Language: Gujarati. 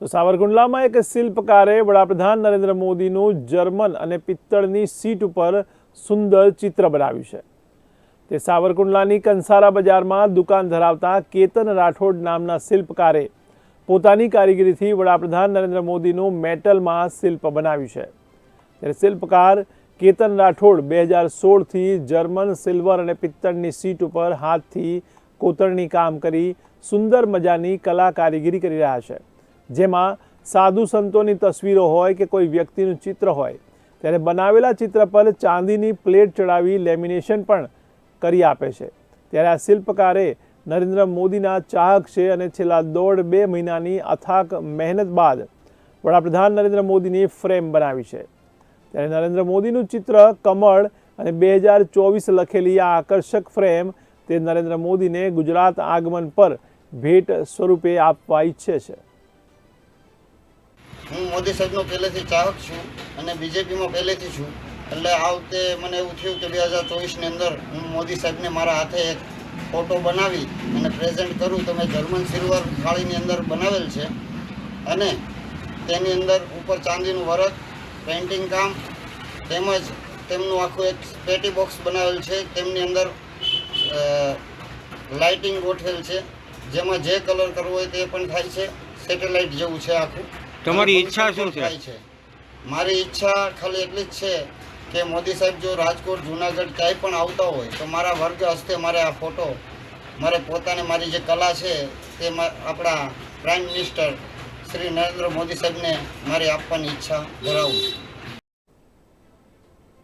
તો સાવરકુંડલામાં એક શિલ્પકારે વડાપ્રધાન નરેન્દ્ર મોદીનું જર્મન અને પિત્તળની સીટ ઉપર સુંદર ચિત્ર બનાવ્યું છે. તે સાવરકુંડલાની કંસારા બજારમાં દુકાન ધરાવતા કેતન રાઠોડ નામના શિલ્પકારે પોતાની કારીગરીથી વડાપ્રધાન નરેન્દ્ર મોદીનું મેટલમાં શિલ્પ બનાવ્યું છે. ત્યારે શિલ્પકાર કેતન રાઠોડ બે હજાર સોળથી જર્મન સિલ્વર અને પિત્તળની સીટ ઉપર હાથથી કોતરણી કામ કરી સુંદર મજાની કલા કારીગરી કરી રહ્યા છે. જેમાં સાધુ સંતોની તસવીરો હોય કે કોઈ વ્યક્તિનું ચિત્ર હોય, ત્યારે બનાવેલા ચિત્ર પર ચાંદીની પ્લેટ ચડાવી લેમિનેશન પણ કરી આપે છે. ત્યારે આ શિલ્પકારે નરેન્દ્ર મોદીના ચાહક છે અને છેલ્લા દોઢ બે મહિનાની અથાક મહેનત બાદ વડાપ્રધાન નરેન્દ્ર મોદીની ફ્રેમ બનાવી છે. ત્યારે નરેન્દ્ર મોદીનું ચિત્ર કમળ અને બે હજાર ચોવીસ લખેલી આ આકર્ષક ફ્રેમ તે નરેન્દ્ર મોદીને ગુજરાત આગમન પર ભેટ સ્વરૂપે આપવા ઈચ્છે છે. હું મોદી સાહેબનો પહેલેથી ચાહક છું અને બીજેપીમાં પહેલેથી છું. એટલે આ વખતે મને એવું થયું કે બે હજાર ચોવીસની અંદર હું મોદી સાહેબને મારા હાથે એક ફોટો બનાવી અને પ્રેઝન્ટ કરું તો મેં જર્મન સિલ્વર થાળીની અંદર બનાવેલ છે. અને તેની અંદર ઉપર ચાંદીનું વરખ પેઇન્ટિંગ કામ તેમજ તેમનું આખું એક પેટી બોક્સ બનાવેલ છે. તેમની અંદર લાઇટિંગ ગોઠવેલ છે. જેમાં જે કલર કરવો હોય તે પણ થાય છે. સેટેલાઇટ જેવું છે આખું. તમારી ઈચ્છા શું છે? મારી ઈચ્છા ખાલી એટલી જ છે કે મોદી સાહેબ જો રાજકોટ, જુનાગઢ ક્યાંય પણ આવતા હોય તો મારા વર્ગ હસ્તે મારે આ ફોટો, મારે પોતાને મારી જે કલા છે તે આપણા પ્રાઇમ મિનિસ્ટર શ્રી નરેન્દ્ર મોદી સાહેબને મારી આપવાની ઈચ્છા ધરાવું છું